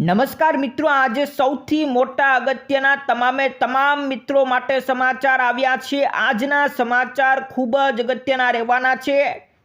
નમસ્કાર મિત્રો, આજે સૌથી મોટા અગત્યના તમામે તમામ મિત્રો માટે સમાચાર આવ્યા છે. આજના સમાચાર ખૂબ જ અગત્યના રહેવાના છે.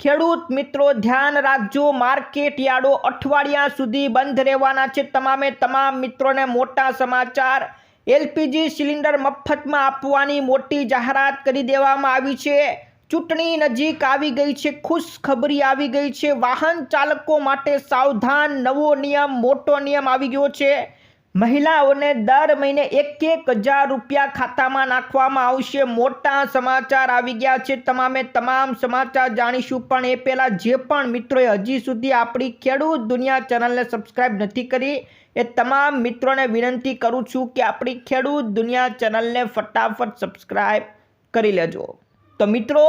ખેડૂત મિત્રો, ધ્યાન રાખજો, માર્કેટ યાર્ડો અઠવાડિયા સુધી બંધ રહેવાના છે. તમામે તમામ મિત્રોને મોટા સમાચાર. એલપીજી સિલિન્ડર મફતમાં આપવાની મોટી જાહેરાત કરી દેવામાં આવી છે. ચૂંટણી નજીક આવી ગઈ છે ખુશખબરી આવી ગઈ છે. વાહન ચાલકો માટે સાવધાન, નવો નિયમ, મોટો નિયમ આવી ગયો છે. મહિલાઓને દર મહિને એક એક હજાર રૂપિયા ખાતામાં નાખવામાં આવશે. મોટા સમાચાર આવી ગયા છે. તમામે તમામ સમાચાર જાણીશું. પણ એ પહેલાં જે પણ મિત્રોએ હજી સુધી આપણી ખેડૂત દુનિયા ચેનલને સબસ્ક્રાઇબ નથી કરી, એ તમામ મિત્રોને વિનંતી કરું છું કે આપણી ખેડૂત દુનિયા ચેનલને ફટાફટ સબસ્ક્રાઇબ કરી લેજો. તો મિત્રો,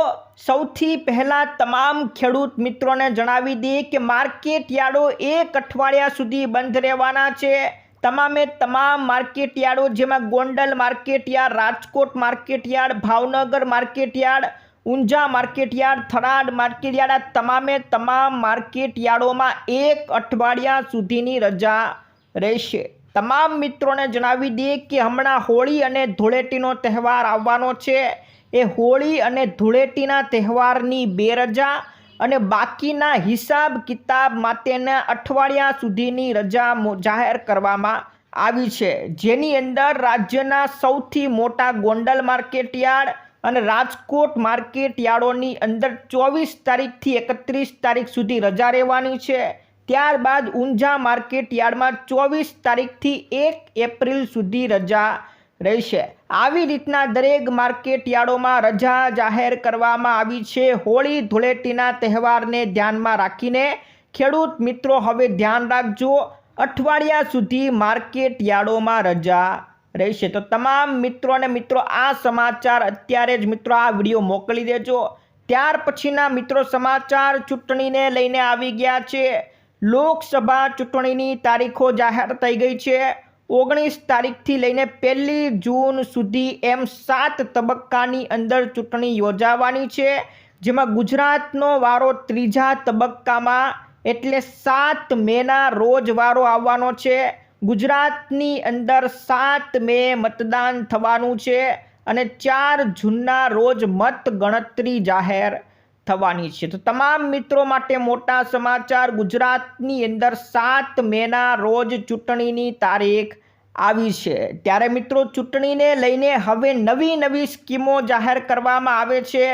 સૌથી પહેલાં તમામ ખેડૂત મિત્રોને જણાવી દઈએ કે માર્કેટ યાર્ડો એક અઠવાડિયા સુધી બંધ રહેવાના છે. તમામે તમામ માર્કેટ યાર્ડો જેમાં Gondal market yard, Rajkot market yard, Bhavnagar market yard, Unjha market yard, Tharad market yard, આ તમામે તમામ માર્કેટ યાર્ડોમાં એક અઠવાડિયા સુધીની રજા રહેશે. તમામ મિત્રોને જણાવી દઈએ કે હમણાં હોળી અને ધૂળેટીનો તહેવાર આવવાનો છે. એ હોળી અને ધૂળેટીના તહેવારની બે રજા અને બાકીના હિસાબ કિતાબ માટેના અઠવાડિયા સુધીની રજા જાહેર કરવામાં આવી છે. જેની અંદર રાજ્યના સૌથી મોટા ગોંડલ માર્કેટ યાર્ડ અને રાજકોટ માર્કેટ યાર્ડોની અંદર ચોવીસ તારીખથી એકત્રીસ તારીખ સુધી રજા રહેવાની છે. ત્યારબાદ ઊંઝા માર્કેટ યાર્ડમાં ચોવીસ તારીખથી એક એપ્રિલ સુધી રજા રહેશે. આવી રીતના દરેક માર્કેટ યાર્ડોમાં રજા જાહેર કરવામાં આવી છે. હોળી, ધૂળેટીના તહેવારને ધ્યાનમાં રાખીને ખેડૂત મિત્રો હવે ધ્યાન રાખજો. અઠવાડિયા સુધી માર્કેટ યાર્ડોમાં રજા રહેશે. તો તમામ મિત્રો અને મિત્રો, આ સમાચાર અત્યારે જ મિત્રો આ વીડિયો મોકલી દેજો. ત્યાર પછીના મિત્રો, સમાચાર ચૂંટણીને લઈને આવી ગયા છે. લોકસભા ચૂંટણીની તારીખો જાહેર થઈ ગઈ છે. ઓગણીસ તારીખથી લઈને પહેલી જૂન સુધી એમ સાત તબક્કાની અંદર ચૂંટણી યોજાવાની છે, જેમાં ગુજરાતનો વારો ત્રીજા તબક્કામાં એટલે સાત મેના રોજ વારો આવવાનો છે. ગુજરાતની અંદર સાત મે મતદાન થવાનું છે અને ચાર જૂનના રોજ મત ગણતરી જાહેર થવાની છે. તો તમામ મિત્રો માટે મોટા સમાચાર. ગુજરાતની અંદર સાત મેના રોજ ચૂંટણીની તારીખ આવી છે. ત્યારે મિત્રો ચૂંટણીને લઈને હવે નવી નવી સ્કીમો જાહેર કરવામાં આવે છે.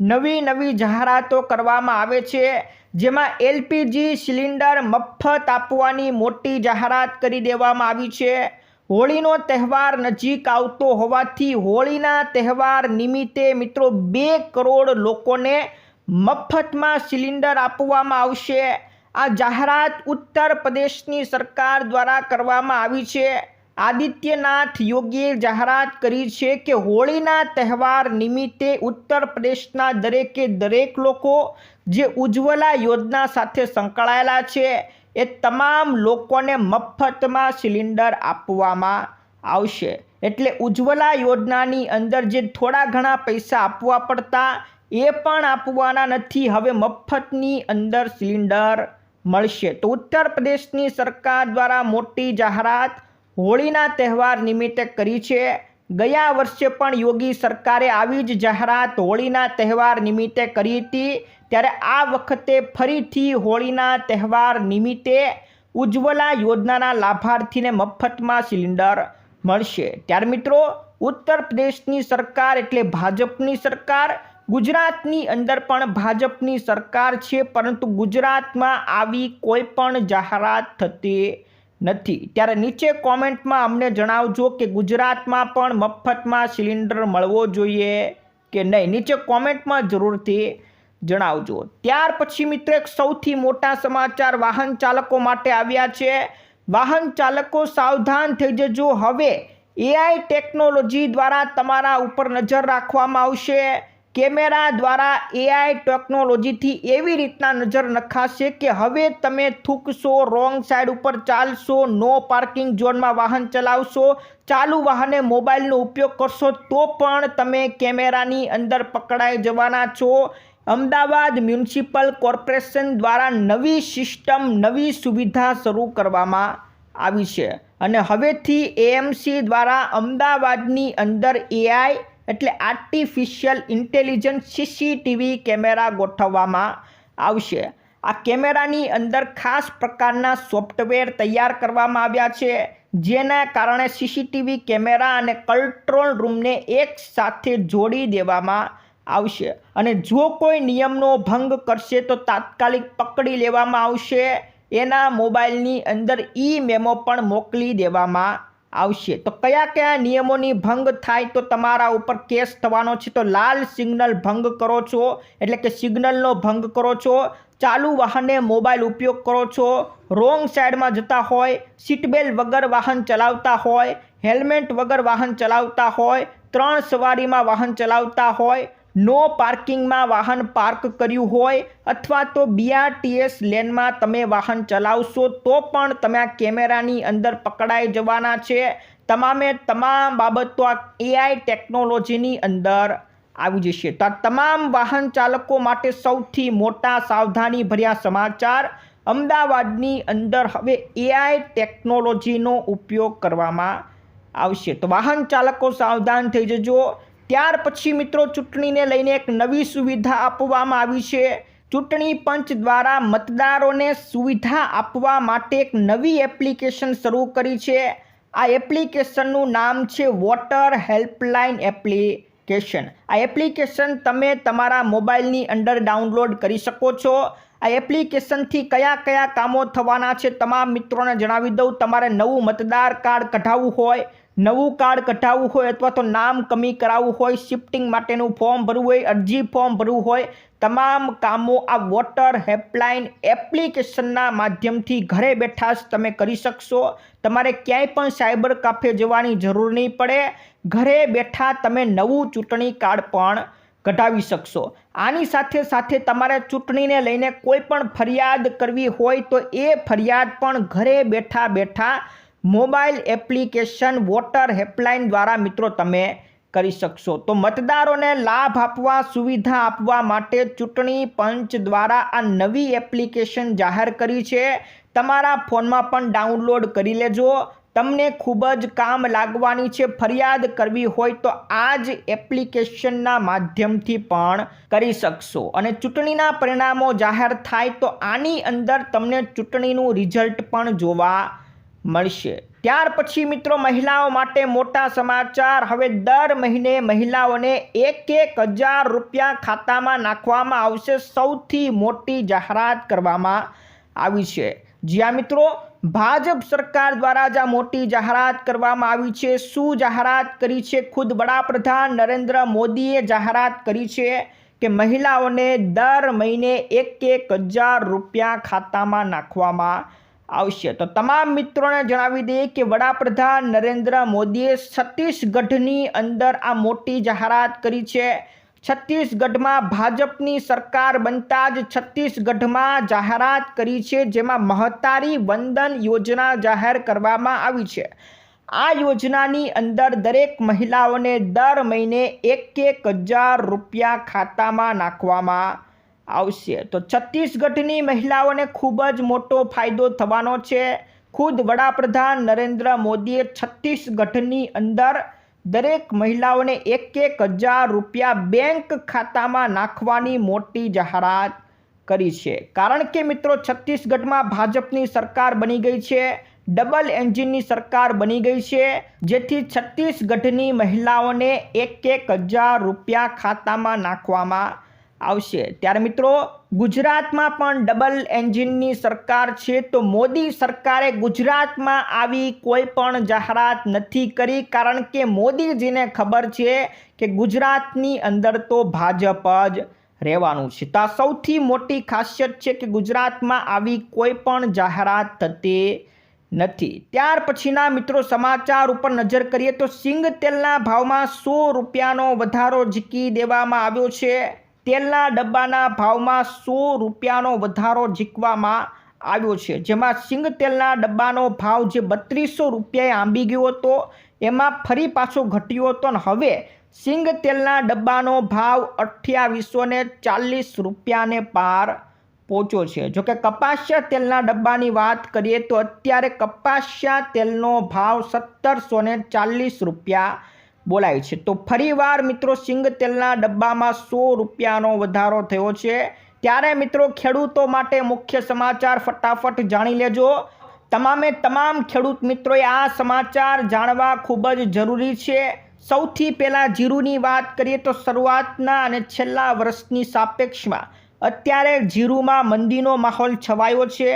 નવી નવી જાહેરાતો કરવામાં આવે છે. જેમાં એલપીજી સિલિન્ડર મફત આપવાની મોટી જાહેરાત કરી દેવામાં આવી છે. હોળીનો તહેવાર નજીક આવતો હોવાથી હોળીના તહેવાર નિમિત્તે મિત્રો બે કરોડ લોકોને મફતમાં સિલિન્ડર આપવામાં આવશે. આ જાહેરાત ઉત્તર પ્રદેશની સરકાર દ્વારા કરવામાં આવી છે. આદિત્યનાથ યોગીએ જાહેરાત કરી છે કે હોળીના તહેવાર નિમિત્તે ઉત્તર પ્રદેશના દરેકે દરેક લોકો જે ઉજ્જવલા યોજના સાથે સંકળાયેલા છે, એ તમામ લોકોને મફતમાં સિલિન્ડર આપવામાં આવશે. એટલે ઉજ્જવલા યોજનાની અંદર જે થોડા ઘણા પૈસા આપવા પડતા એ પણ આપવાના નથી. હવે મફતની અંદર સિલિન્ડર મળશે. તો ઉત્તર પ્રદેશની સરકાર દ્વારા મોટી જાહેરાત હોળીના તહેવાર નિમિત્તે કરી છે. ગયા વર્ષે પણ યોગી સરકારે આવી જ જાહેરાત હોળીના તહેવાર નિમિત્તે કરી હતી. ત્યારે આ વખતે ફરીથી હોળીના તહેવાર નિમિત્તે ઉજ્જવલા યોજનાના લાભાર્થીને મફતમાં સિલિન્ડર મળશે. ત્યારે મિત્રો, ઉત્તર પ્રદેશની સરકાર એટલે ભાજપની સરકાર. ગુજરાતની અંદર પણ ભાજપની સરકાર છે, પરંતુ ગુજરાતમાં આવી કોઈ પણ જાહેરાત થતી નથી. ત્યારે નીચે કોમેન્ટમાં અમને જણાવજો કે ગુજરાતમાં પણ મફતમાં સિલિન્ડર મળવો જોઈએ કે નહીં. નીચે કોમેન્ટમાં જરૂરથી જણાવજો. ત્યાર પછી મિત્રો એક સૌથી મોટા સમાચાર વાહન ચાલકો માટે આવ્યા છે. વાહન ચાલકો સાવધાન થઈ જજો. હવે એઆઈ ટેકનોલોજી દ્વારા તમારા ઉપર નજર રાખવામાં આવશે. કેમેરા દ્વારા એઆઈ ટેકનોલોજીથી એવી રીતના નજર નખાશે કે હવે તમે થૂકશો રોંગ સાઈડ ઉપર ચાલશો નો પાર્કિંગ ઝોનમાં વાહન ચલાવશો, ચાલુ વાહને મોબાઈલનો ઉપયોગ કરશો, તો પણ તમે કેમેરાની અંદર પકડાઈ જવાના છો. અમદાવાદ મ્યુનિસિપલ કોર્પોરેશન દ્વારા નવી સિસ્ટમ, નવી સુવિધા શરૂ કરવામાં આવી છે. અને હવેથી એએમસી દ્વારા અમદાવાદની અંદર એઆઈ એટલે આર્ટિફિશિયલ ઇન્ટેલિજન્સ સીસીટીવી કેમેરા ગોઠવવામાં આવશે. આ કેમેરાની અંદર ખાસ પ્રકારના સોફ્ટવેર તૈયાર કરવામાં આવ્યા છે, જેના કારણે સીસીટીવી કેમેરા અને કંટ્રોલ રૂમને એક સાથે જોડી દેવામાં આવશે. અને જો કોઈ નિયમનો ભંગ કરશે તો તાત્કાલિક પકડી લેવામાં આવશે. એના મોબાઈલની અંદર ઈ મેમો પણ મોકલી દેવામાં આવશે. તો કયા કયા નિયમોની ભંગ થાય તો તમારા ઉપર કેસ થવાનો છે? તો લાલ સિગ્નલ ભંગ કરો છો, એટલે કે સિગ્નલનો ભંગ કરો છો, ચાલુ વાહને મોબાઈલ ઉપયોગ કરો છો, રોંગ સાઈડમાં જતા હોય, સીટબેલ્ટ વગર વાહન ચલાવતા હોય, હેલ્મેટ વગર વાહન ચલાવતા હોય, ત્રણ સવારીમાં વાહન ચલાવતા હોય નો પાર્કિંગમાં વાહન પાર્ક કર્યું હોય અથવા તો બીઆરટીએસ લેનમાં તમે વાહન ચલાવશો, તો પણ તમે આ કેમેરાની અંદર પકડાઈ જવાના છે. તમામે તમામ બાબતો આ એઆઈ ટેકનોલોજીની અંદર આવી જશે. તો આ તમામ વાહન ચાલકો માટે સૌથી મોટા સાવધાની ભર્યા સમાચાર, અમદાવાદની અંદર હવે એઆઈ ટેકનોલોજીનો ઉપયોગ કરવામાં આવશે. તો વાહન ચાલકો સાવધાન થઈ જજો. ત્યાર પછી મિત્રો ચૂંટણીને લઈને એક નવી સુવિધા આપવામાં આવી છે. ચૂંટણી પંચ દ્વારા મતદારોને સુવિધા આપવા માટે એક નવી એપ્લિકેશન શરૂ કરી છે. આ એપ્લિકેશનનું નામ છે વોટર હેલ્પલાઇન એપ્લિકેશન. આ એપ્લિકેશન તમે તમારા મોબાઈલની અંદર ડાઉનલોડ કરી શકો છો. આ એપ્લિકેશનથી કયા કયા કામો થવાના છે તમામ મિત્રોને જણાવી દઉં. તમારે નવું મતદાર કાર્ડ કઢાવવું હોય નવું કાર્ડ કઢાવવું હોય અથવા તો નામ કમી કરાવવું હોય, શિફ્ટિંગ માટેનું ફોર્મ ભરવું હોય, અરજી ફોર્મ ભરવું હોય, તમામ કામો આ વોટર હેલ્પલાઇન એપ્લિકેશનના માધ્યમથી ઘરે બેઠા જ તમે કરી શકશો. તમારે ક્યાંય પણ સાયબર કાફે જવાની જરૂર નહીં પડે. ઘરે બેઠા તમે નવું ચૂંટણી કાર્ડ પણ કઢાવી શકશો. આની સાથે સાથે તમારે ચૂંટણીને લઈને કોઈ પણ ફરિયાદ કરવી હોય તો એ ફરિયાદ પણ ઘરે બેઠા બેઠા મોબાઈલ એપ્લિકેશન વોટર હેલ્પલાઇન દ્વારા મિત્રો તમે કરી શકશો. તો મતદારોને લાભ આપવા, સુવિધા આપવા માટે ચૂંટણી પંચ દ્વારા આ નવી એપ્લિકેશન જાહેર કરી છે. તમારા ફોનમાં પણ ડાઉનલોડ કરી લેજો. તમને ખૂબ જ કામ લાગવાની છે. ફરિયાદ કરવી હોય તો આ જ એપ્લિકેશનના માધ્યમથી પણ કરી શકશો. અને ચૂંટણીના પરિણામો જાહેર થાય તો આની અંદર તમને ચૂંટણીનું રિઝલ્ટ પણ જોવા મળશે. ત્યાર પછી મિત્રો મહિલાઓ માટે મોટા સમાચાર. હવે દર મહિને મહિલાઓને એક એક હજાર રૂપિયા ખાતામાં નાખવામાં આવશે. સૌથી મોટી જાહેરાત કરવામાં આવી છે. જ્યાં મિત્રો, ભાજપ સરકાર દ્વારા જ આ મોટી જાહેરાત કરવામાં આવી છે. શું જાહેરાત કરી છે? ખુદ વડાપ્રધાન નરેન્દ્ર મોદીએ જાહેરાત કરી છે કે મહિલાઓને દર મહિને એક એક હજાર રૂપિયા ખાતામાં નાખવામાં આવશે. તો તમામ મિત્રોને જણાવી દઈએ કે વડાપ્રધાન નરેન્દ્ર મોદીએ છત્તીસગઢની અંદર આ મોટી જાહેરાત કરી છે. છત્તીસગઢમાં ભાજપની સરકાર બનતા જ છત્તીસગઢમાં જાહેરાત કરી છે, જેમાં મહતારી વંદન યોજના જાહેર કરવામાં આવી છે. આ યોજનાની અંદર દરેક મહિલાઓને દર મહિને એક એક હજાર રૂપિયા ખાતામાં નાખવામાં આવશે. તો છત્તીસગઢની મહિલાઓને ખૂબ જ મોટો ફાયદો થવાનો છે. ખુદ વડાપ્રધાન નરેન્દ્ર મોદીએ છત્તીસગઢની અંદર દરેક મહિલાઓને એક એક હજાર રૂપિયા બેંક ખાતામાં નાખવાની મોટી જાહેરાત કરી છે. કારણ કે મિત્રો, છત્તીસગઢમાં ભાજપની સરકાર બની ગઈ છે. ડબલ એન્જિનની સરકાર બની ગઈ છે. જેથી છત્તીસગઢની મહિલાઓને એક એક હજાર રૂપિયા ખાતામાં નાખવામાં આવશે. ત્યારે મિત્રો, ગુજરાતમાં પણ ડબલ એન્જિનની સરકાર છે, તો મોદી સરકારે ગુજરાતમાં આવી કોઈ પણ જાહેરાત નથી કરી. કારણ કે મોદીજીને ખબર છે કે ગુજરાતની અંદર તો ભાજપ જ રહેવાનું છે. તો આ સૌથી મોટી ખાસિયત છે કે ગુજરાતમાં આવી કોઈ પણ જાહેરાત થતી નથી. ત્યાર પછીના મિત્રો, સમાચાર ઉપર નજર કરીએ તો સિંગ તેલના ભાવમાં સો રૂપિયાનો વધારો ઝીકી દેવામાં આવ્યો છે. તેલના ડબ્બાના ભાવમાં સો રૂપિયાનો વધારો ઝીકવામાં આવ્યો છે. જેમાં સિંગ તેલના ડબ્બાનો ભાવ જે બત્રીસો રૂપિયાએ આંબી ગયો હતો, એમાં ફરી પાછો ઘટ્યો હતો ને હવે સિંગ તેલના ડબ્બાનો ભાવ અઠ્યાવીસો ને ચાલીસ રૂપિયાને પાર પહોંચ્યો છે. જોકે કપાસિયા તેલના ડબ્બાની વાત કરીએ તો અત્યારે કપાસિયા તેલનો ભાવ સત્તરસો ચાલીસ રૂપિયા બોલાય છે. તો ફરીવાર મિત્રો સિંગ તેલના ડબ્બામાં સો રૂપિયાનો વધારો થયો છે. ત્યારે મિત્રો ખેડૂતો માટે મુખ્ય સમાચાર ફટાફટ જાણી લેજો. તમામે તમામ ખેડૂત મિત્રોએ આ સમાચાર જાણવા ખૂબ જ જરૂરી છે. સૌથી પહેલાં જીરુની વાત કરીએ તો શરૂઆતના અને છેલ્લા વર્ષની સાપેક્ષમાં અત્યારે જીરુમાં મંદીનો માહોલ છવાયો છે.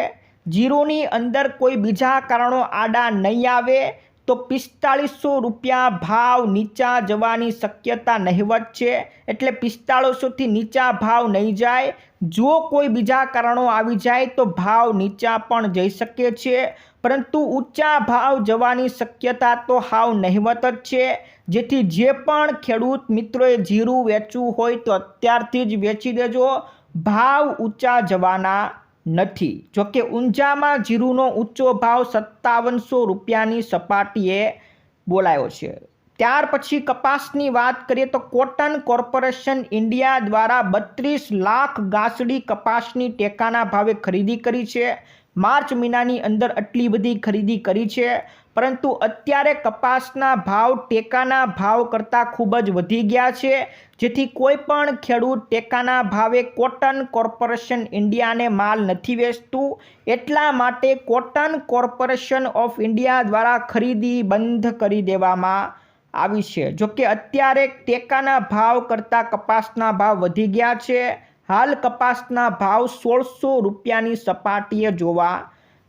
જીરુની અંદર કોઈ બીજા કારણો આડા નહીં આવે. તો પિસ્તાળીસો રૂપિયા ભાવ નીચા જવાની શક્યતા નહિવત છે. એટલે પિસ્તાળીસોથી નીચા ભાવ નહીં જાય. જો કોઈ બીજા કારણો આવી જાય તો ભાવ નીચા પણ જઈ શકે છે. પરંતુ ઊંચા ભાવ જવાની શક્યતા તો હાવ નહિવત જ છે. જેથી જે પણ ખેડૂત મિત્રોએ જીરું વેચવું હોય તો અત્યારથી જ વેચી દેજો. ભાવ ઊંચા જવાના નથી. જોકે ઊંઝામાં જીરુનો ઊંચો ભાવ સત્તાવનસો રૂપિયાની સપાટીએ બોલાયો છે. ત્યાર પછી કપાસની વાત કરીએ તો કોટન કોર્પોરેશન ઇન્ડિયા દ્વારા બત્રીસ લાખ ગાસડી કપાસની ટેકાના ભાવે ખરીદી કરી છે. માર્ચ મહિનાની અંદર આટલી બધી ખરીદી કરી છે. પરંતુ અત્યારે કપાસના ભાવ ટેકાના ભાવ કરતાં ખૂબ જ વધી ગયા છે. જેથી કોઈ પણ ખેડૂત ટેકાના ભાવે કોટન કોર્પોરેશન ઇન્ડિયાને માલ નથી વેચતું. એટલા માટે કોટન કોર્પોરેશન ઓફ ઇન્ડિયા દ્વારા ખરીદી બંધ કરી દેવામાં આવી છે. જોકે અત્યારે ટેકાના ભાવ કરતાં કપાસના ભાવ વધી ગયા છે. હાલ કપાસના ભાવ સોળસો રૂપિયાની સપાટીએ જોવા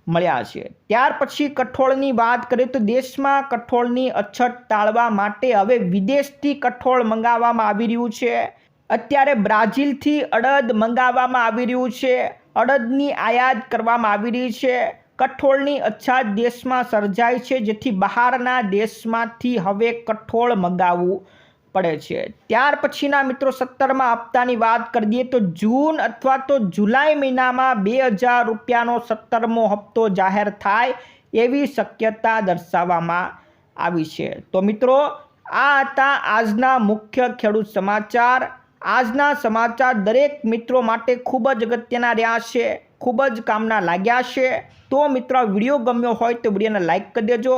મળ્યા છે. ત્યાર પછી કઠોળની વાત કરીએ તો દેશમાં કઠોળની અછત ટાળવા માટે હવે વિદેશથી કઠોળ મંગાવવામાં આવી રહ્યું છે. અત્યારે બ્રાઝિલથી અડદ મંગાવવામાં આવી રહ્યું છે. અડદની આયાત કરવામાં આવી રહી છે. કઠોળની અછત દેશમાં સર્જાય છે, જેથી બહારના દેશમાંથી હવે કઠોળ મંગાવવું પડે છે. ત્યાર પછીના મિત્રો સત્તરમાં હપ્તાની વાત કરી દઈએ તો જૂન અથવા તો જુલાઈ મહિનામાં બે હજાર રૂપિયાનો સત્તરમો હપ્તો જાહેર થાય એવી શક્યતા દર્શાવવામાં આવી છે. તો મિત્રો, આ હતા આજના મુખ્ય ખેડૂત સમાચાર. આજના સમાચાર દરેક મિત્રો માટે ખૂબ જ અગત્યના રહ્યા છે, ખૂબ જ કામના લાગ્યા છે. તો મિત્રો વીડિયો ગમ્યો હોય તો વિડીયોને લાઇક કરી દેજો